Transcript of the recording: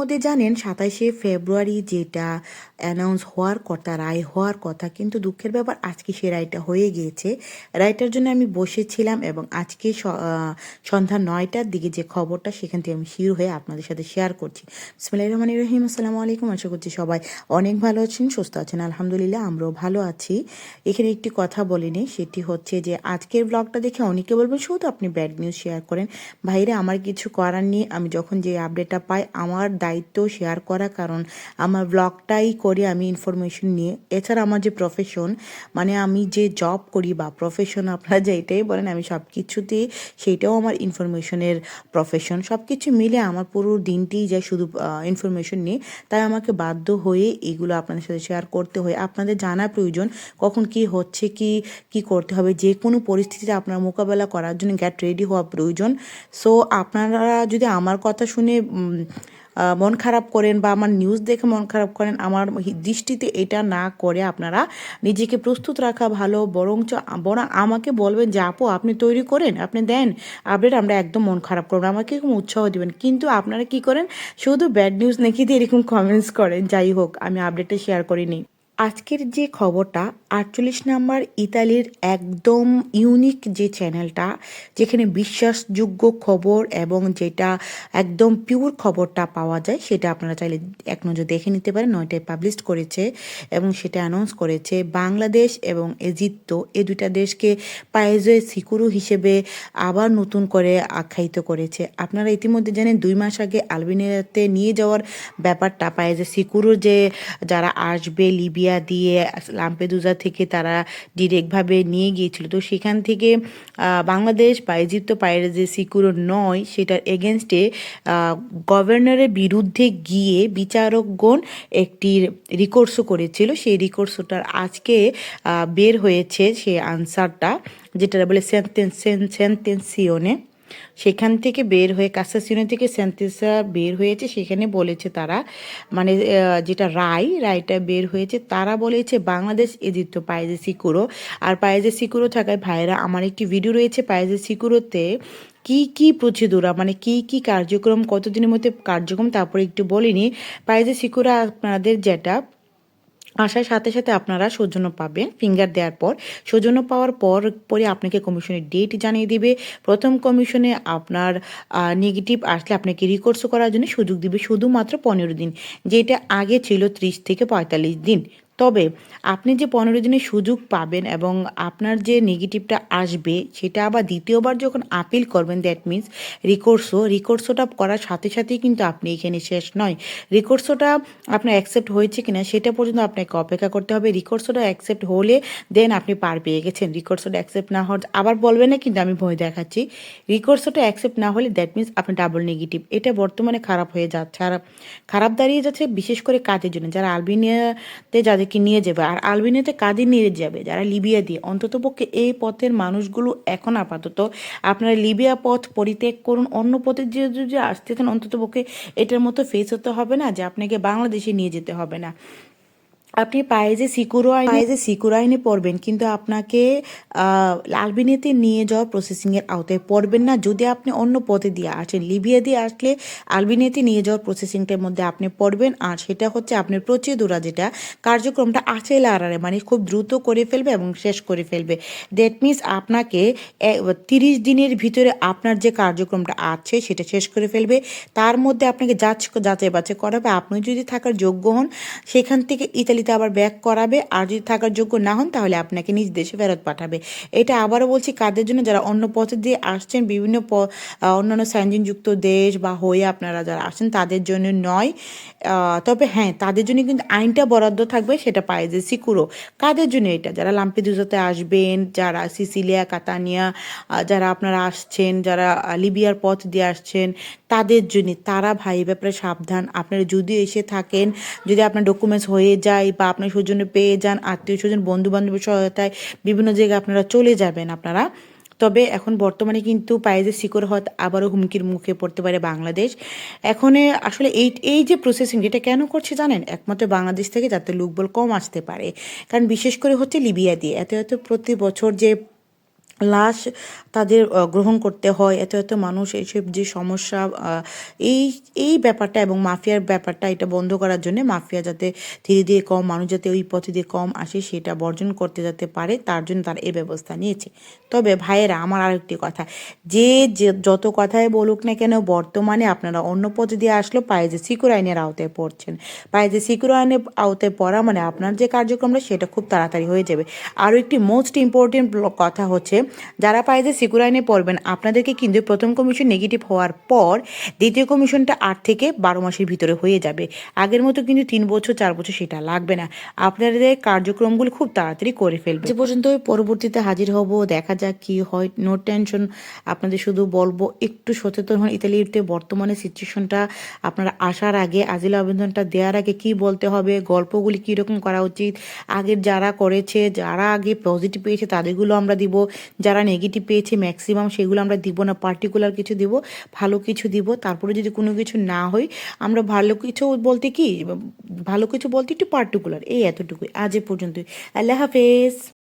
মধ্যে জানেন, সাতাশে ফেব্রুয়ারি যেটা অ্যানাউন্স হওয়ার কথা, রায় হওয়ার কথা, কিন্তু দুঃখের ব্যাপার আজকে সে রায়টা হয়ে গিয়েছে। রায়টার জন্য আমি বসেছিলাম এবং আজকে সন্ধ্যা নয়টার দিকে যে খবরটা, সেখান থেকে আমি শির হয়ে আপনাদের সাথে শেয়ার করছি। বিসমিল্লাহির রহমানির রহিম, আসসালামু আলাইকুম। আশা করছি সবাই অনেক ভালো আছেন, সুস্থ আছেন, আলহামদুলিল্লাহ, আমরাও ভালো আছি। এখানে একটি কথা বলিনি সেটি হচ্ছে যে আজকের ব্লগটা দেখে অনেকে বলবেন, শুধু আপনি ব্যাড নিউজ শেয়ার করেন। ভাইরে, আমার কিছু করার নেই। আমি যখন যে আপডেটটা পাই, আমার দায়িত্ব শেয়ার করা, কারণ আমার ব্লগটাই করে আমি ইনফরমেশন নিয়ে। এছাড়া আমার যে প্রফেশন মানে আমি যে জব করি বা প্রফেশন আপনারা যে এটাই বলেন, আমি সব কিছুতেই সেইটাও আমার ইনফরমেশনের প্রফেশন সব কিছু মিলে আমার পুরো দিনটি যায় শুধু ইনফরমেশন নিয়ে, তাই আমাকে বাধ্য হয়ে এগুলো আপনাদের সাথে শেয়ার করতে হয়। আপনাদের জানা প্রয়োজন, কখন কি হচ্ছে, কি কি করতে হবে যে কোনো পরিস্থিতিতে আপনার মোকাবেলা করার জন্য গ্যাট রেডি হওয়া প্রয়োজন। সো আপনারা যদি আমার কথা শুনে মন খারাপ করেন বা আমার নিউজ দেখে মন খারাপ করেন, আমার দৃষ্টিতে এটা না করে আপনারা নিজেকে প্রস্তুত রাখা ভালো, বরঞ্চ বরং আমাকে বলবেন যে, আপু, আপনি তৈরি করেন, আপনি দেন আপডেট আমরা একদম মন খারাপ করব আমাকে এরকম উৎসাহ দেবেন। কিন্তু আপনারা কি করেন? শুধু ব্যাড নিউজ নাকি দিয়ে এরকম কমেন্টস করেন। যাই হোক, আমি আপডেটটা শেয়ার করিনি। আজকের যে খবরটা, আটচল্লিশ নাম্বার ইতালির একদম ইউনিক যে চ্যানেলটা যেখানে বিশ্বাসযোগ্য খবর এবং যেটা একদম পিওর খবরটা পাওয়া যায়, সেটা আপনারা চাইলে এক নজর দেখে নিতে পারেন। নয়টায় পাবলিশ করেছে এবং সেটা অ্যানাউন্স করেছে বাংলাদেশ এবং এজিপ্ত এ দুইটা দেশকে পায়েজে সিকুরু হিসেবে আবার নতুন করে আখ্যায়িত করেছে। আপনারা ইতিমধ্যে জানেন, দুই মাস আগে আলবেনিয়াতে নিয়ে যাওয়ার ব্যাপারটা পায়েজে সিকুরু যে যারা আসবে লিবিয়া দিয়ে লাম্পেদুজা থেকে তারা ডিরেক্টভাবে নিয়ে গিয়েছিল। তো সেখান থেকে বাংলাদেশ বা ইজিপ্ত পায়ের যে সিকুরো নয়, সেটার এগেনস্টে গভর্নরের বিরুদ্ধে গিয়ে বিচারকগণ একটি রিকোর্সও করেছিল। সেই রিকোর্সটার আজকে বের হয়েছে সেই আনসারটা যেটা বলে সেন্টেন্স সেন্টেন্সিওনে সেখান থেকে বের হয়ে কাসাসিনো থেকে সেন্টেন্সা বের হয়েছে, সেখানে বলেছে তারা মানে যেটা রায় রায়টা বের হয়েছে, তারা বলেছে বাংলাদেশ এজিপ্ত পায়েজে সিকুরো আর পায়েজে সিকুরো থাকায় ভাইরা আমার একটি ভিডিও রয়েছে পায়েজে সিকুরোতে কি কি প্রসিডিউরা মানে কি কি কার্যক্রম, কতদিনের মধ্যে কার্যক্রম, তারপরে একটু বলিনি। পায়েজে সিকুরা আপনাদের যেটা আসার সাথে সাথে আপনারা সৌজন্য পাবেন। ফিঙ্গার দেওয়ার পর, সৌজন্য পাওয়ার পর পরে আপনাকে কমিশনের ডেট জানিয়ে দিবে। প্রথম কমিশনে আপনার নেগেটিভ আসলে আপনাকে রিকোর্স করার জন্য সুযোগ দিবে শুধুমাত্র পনেরো দিন, যেটা আগে ছিল ত্রিশ থেকে পঁয়তাল্লিশ দিন। তবে আপনি যে পনেরো দিনের সুযোগ পাবেন এবং আপনার যে নেগেটিভটা আসবে, সেটা আবার দ্বিতীয়বার যখন আপিল করবেন দ্যাট মিনস রিকোর্সও রিকোর্সোটা করার সাথে সাথেই কিন্তু আপনি এখানে শেষ নয়। রিকোর্সোটা আপনার অ্যাকসেপ্ট হয়েছে কিনা, সেটা পর্যন্ত আপনাকে অপেক্ষা করতে হবে। রিকোর্সোটা অ্যাকসেপ্ট হলে দেন আপনি পার পেয়ে গেছেন। রিকোর্সোটা অ্যাকসেপ্ট না হওয়ার আবার বলবেন না, কিন্তু আমি ভয় দেখাচ্ছি। রিকোর্সোটা অ্যাকসেপ্ট না হলে দ্যাট মিনস আপনি ডাবল নেগেটিভ এটা বর্তমানে খারাপ হয়ে যাচ্ছে। আর খারাপ দাঁড়িয়ে যাচ্ছে বিশেষ করে কাজের জন্য। যারা আলবেনিয়াতে যাদেরকে নিয়ে যাবে। আর আলবিনেতে কাদের নিয়ে যাবে। যারা লিবিয়া দিয়ে অন্ততপক্ষে এই পথের মানুষগুলো এখন আপাতত আপনারা লিবিয়া পথ পরিত্যাগ করুন। অন্য পথে যে যদি আসতে চান, অন্ততপক্ষে এটার মতো ফেস হতে হবে না যে আপনাকে বাংলাদেশে নিয়ে যেতে হবে না। আপনি পায়ে পায়েজে সিকুরো আইনে পায়েজে সিকুরো আইনে পড়বেন, কিন্তু আপনাকে আলবেনিয়াতে নিয়ে যাওয়া প্রসেসিংয়ের আওতায় পড়বেন না। যদি আপনি অন্য পথে দিয়ে আসেন, লিবিয়া দিয়ে আসলে আলবেনিয়াতে নিয়ে যাওয়ার প্রসেসিংটার মধ্যে আপনি পড়বেন, আর সেটা হচ্ছে আপনার প্রচেদুরা যেটা, কার্যক্রমটা আছে লারারে মানে খুব দ্রুত করে ফেলবে এবং শেষ করে ফেলবে। দ্যাট মিনস আপনাকে তিরিশ দিনের ভিতরে আপনার যে কার্যক্রমটা আছে, সেটা শেষ করে ফেলবে। তার মধ্যে আপনাকে যাচ যাচাই বাছাই করাবে। আপনি যদি থাকার যোগ্য হন, সেখান থেকে ইতালিতে আবার ব্যাক করাবে আর যদি থাকার যোগ্য না হন তাহলে আপনাকে নিজ দেশে ফেরত পাঠাবে। এটা আবারও বলছি, কাদের জন্য? যারা অন্য পথে দিয়ে আসছেন, বিভিন্ন অন্যান্য সাইনজিনযুক্ত দেশ বা হয়ে আপনারা যারা আসছেন, তাদের জন্য নয়। তবে হ্যাঁ তাদের জন্য কিন্তু আইনটা বরাদ্দ থাকবে, সেটা পায় যে সিকুরো। কাদের জন্য এটা? যারা লাম্পিদুজাতে আসবেন, যারা সিসিলিয়া, কাতানিয়া যারা আপনারা আসছেন, যারা লিবিয়ার পথ দিয়ে আসছেন, তাদের জন্য তারা ভাই ব্যাপারে সাবধান। আপনারা যদি এসে থাকেন, যদি আপনার ডকুমেন্টস হয়ে যায় বা আপনার সৌজন্য পেয়ে যান, আত্মীয় স্বজন বন্ধু বান্ধবের সহায়তায় বিভিন্ন জায়গায় আপনারা চলে যাবেন আপনারা। তবে এখন বর্তমানে কিন্তু পায়েজে শিকর হত আবারও হুমকির মুখে পড়তে পারে বাংলাদেশ। এখন আসলে এই এই যে প্রসেসিং এটা কেন করছে জানেন? একমাত্র বাংলাদেশ থেকে যাতে লোকবল কম আসতে পারে। কারণ বিশেষ করে হচ্ছে লিবিয়া দিয়ে। এত এত প্রতি বছর যে লাশ তাদের গ্রহণ করতে হয়। এত এত মানুষ এইসব যে সমস্যা এই এই ব্যাপারটা এবং মাফিয়ার ব্যাপারটা এটা বন্ধ করার জন্য মাফিয়া যাতে ধীরে ধীরে কম, মানুষ যাতে ওই পথে দিয়ে কম আসে সেটা বর্জন করতে যাতে পারে, তার জন্য তারা এই ব্যবস্থা নিয়েছে। তবে ভাইয়েরা, আমার আরেকটি কথা, যে যত কথাই বলুক না কেন, বর্তমানে আপনারা অন্য পথে দিয়ে আসলেও পায়ে যে আইনের আওতায় পড়ছেন। পায়ে যে আইনের আওতায় পড়া মানে আপনার যে কার্যক্রমটা, সেটা খুব তাড়াতাড়ি হয়ে যাবে। আরও একটি মোস্ট ইম্পর্টেন্ট কথা হচ্ছে যারা পায়ে যে সিকিউর আইনে পড়বেন, আপনাদেরকে কিন্তু প্রথম কমিশন নেগেটিভ হওয়ার পর দ্বিতীয় কমিশনটা আট থেকে বারো মাসের ভিতরে হয়ে যাবে। আগের মতো কিন্তু তিন বছর, চার বছর সেটা লাগবে না। আপনাদের কার্যক্রমগুলো খুব তাড়াতাড়ি করে ফেলবে যে পর্যন্ত পরবর্তীতে হাজির হব, দেখা যাক কি হয়। নো টেনশন আপনাদের শুধু বলব, একটু সচেতন হন। ইতালিতে বর্তমানে সিচুয়েশনটা আপনারা আসার আগে আজিল আবেদনটা দেওয়ার আগে কি বলতে হবে, গল্পগুলি কীরকম করা উচিত, আগের যারা করেছে, যারা আগে পজিটিভ পেয়েছে, তাদেরগুলো আমরা দিব। যারা নেগেটিভ পেয়েছে ম্যাক্সিমাম সেগুলো আমরা দিব না পার্টিকুলার কিছু দিব, ভালো কিছু দিব, তারপরে যদি কোনো কিছু না হয়, আমরা ভালো কিছু বলতে কি, ভালো কিছু বলতে একটু পার্টিকুলার এই এতটুকুই, আজ এ পর্যন্তই। আল্লাহ হাফেজ।